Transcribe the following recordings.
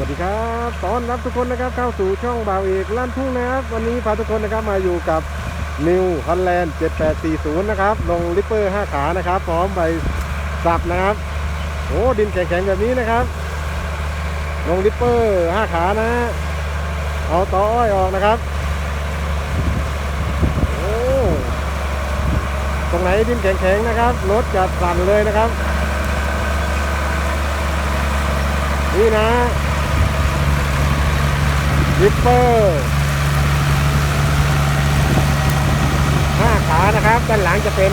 วัสดีครับต้อนรับทุกคนนะครับเข้าสู่ช่องบ่าวเอกลั่นทุ่งนะครับ วันนี้พาทุกคนนะครับมาอยู่กับนิวฮอลแลนด์7840 นะครับ ลงลิปเปอร์ 5 ขานะครับ พร้อมใบสับนะครับ โอ้ดินแข็งๆแบบนี้นะครับ ลงลิปเปอร์ 5 ขานะ เอาต่ออ้อยออกนะครับโอ้ตรงไหนดินแข็งๆนะครับรถจะสั่นเลยนะครับนี่นะ ลิปเปอร์ห้าขานะครับ ด้านหลังจะเป็น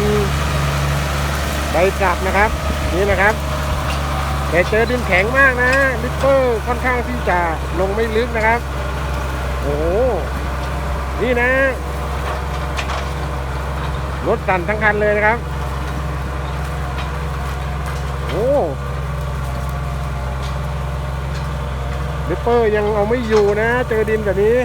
ใบจับนะครับ นี่นะครับแต่เจอดินแข็งมากนะลิปเปอร์ค่อนข้างที่จะลงไม่ลึกนะครับ โอ้โหนี่นะรถสั่นทั้งคันเลยนะครับ โอ้ลิป เปอร์ยังเอาไม่อยู่นะ เจอดินแบบนี้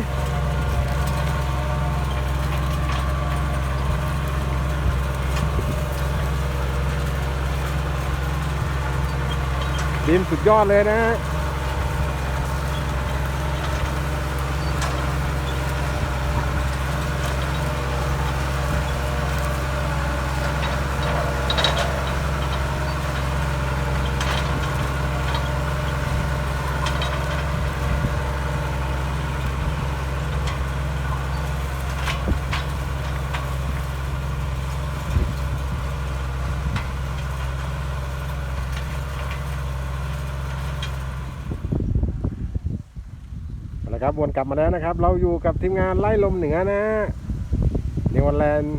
ดินสุดยอดเลยนะ ฮะครับวนกลับมาแล้วนะครับ เราอยู่กับทีมงานไล่ลมเหนือนะนิวอแลนด์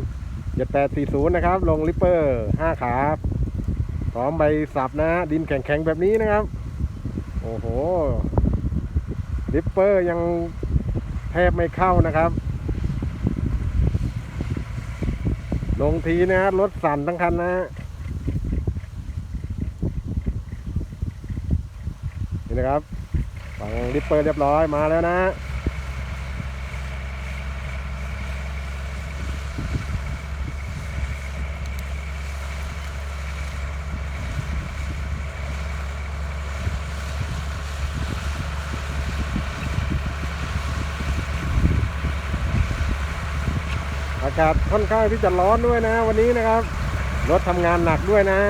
7840นะครับ ลงลิปเปอร์5ขาพร้อมใบสับนะ ดินแข็งๆแบบนี้นะครับ โอ้โหลิปเปอร์ยังแทบไม่เข้านะครับ ลงทีนะรถสั่นทั้งคันนะนี่นะครับังลิปเปอร์เรียบร้อยมาแล้วนะอากาศค่อนข้างที่จะร้อนด้วยนะ วันนี้นะครับ รถทำงานหนักด้วยนะ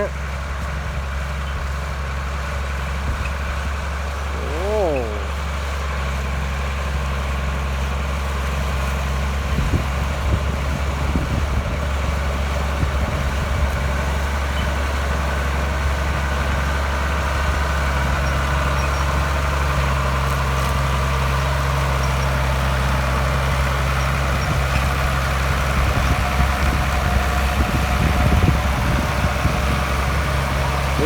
โอ้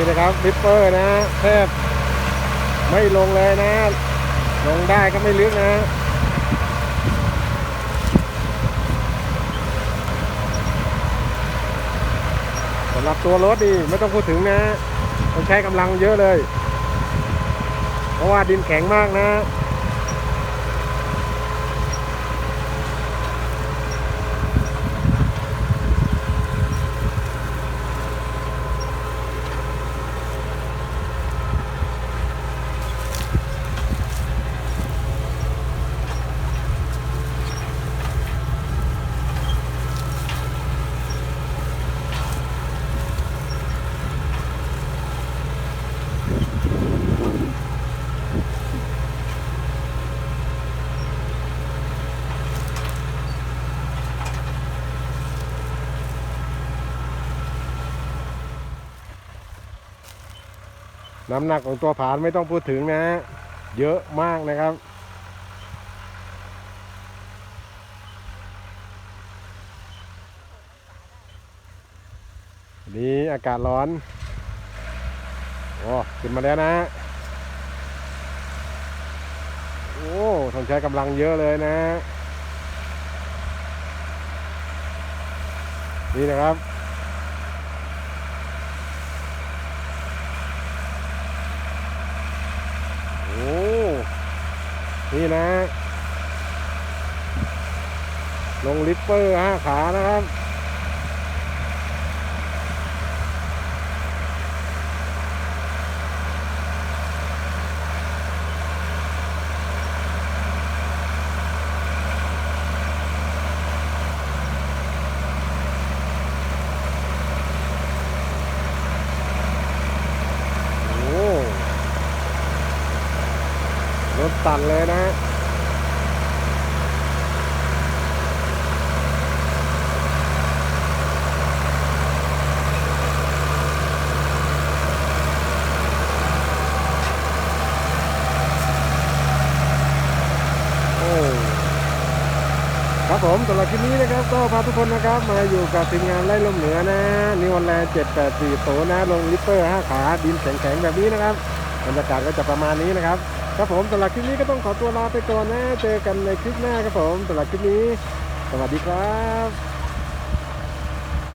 นี่นะครับลิปเปอร์นะแทบไม่ลงเลยนะ ลงได้ก็ไม่ลึกนะสำหรับตัวรถดีไม่ต้องพูดถึงนะต้องใช้กำลังเยอะเลย เพราะว่าดินแข็งมากนะ น้ำหนักของตัวผานไม่ต้องพูดถึงนะ เยอะมากนะครับนนี้อากาศร้อน โอ้ขึ้นมาแล้วนะ โอ้ต้องใช้กำลังเยอะเลยนะ นี่นะครับ โอ้ นี่นะ ลงลิปเปอร์ห้าขานะครับ น สั่นเลยนะฮะครับผมสำหรับคลิปนี้นะครับก็พาทุกคนนะครับ มาอยู่กับทีมงานไล่ลมเหนือนะนิวอ r แลนด์784โตนะลงลิปเปอร์5ขาดินแข็งๆแบบนี้นะครับบรรยากาศก็จะประมาณนี้นะครับ ครับผมสำหรับคลิปนี้ก็ต้องขอตัวลาไปก่อนนะ เจอกันในคลิปหน้าครับผมสำหรับคลิปนี้ สวัสดีครับ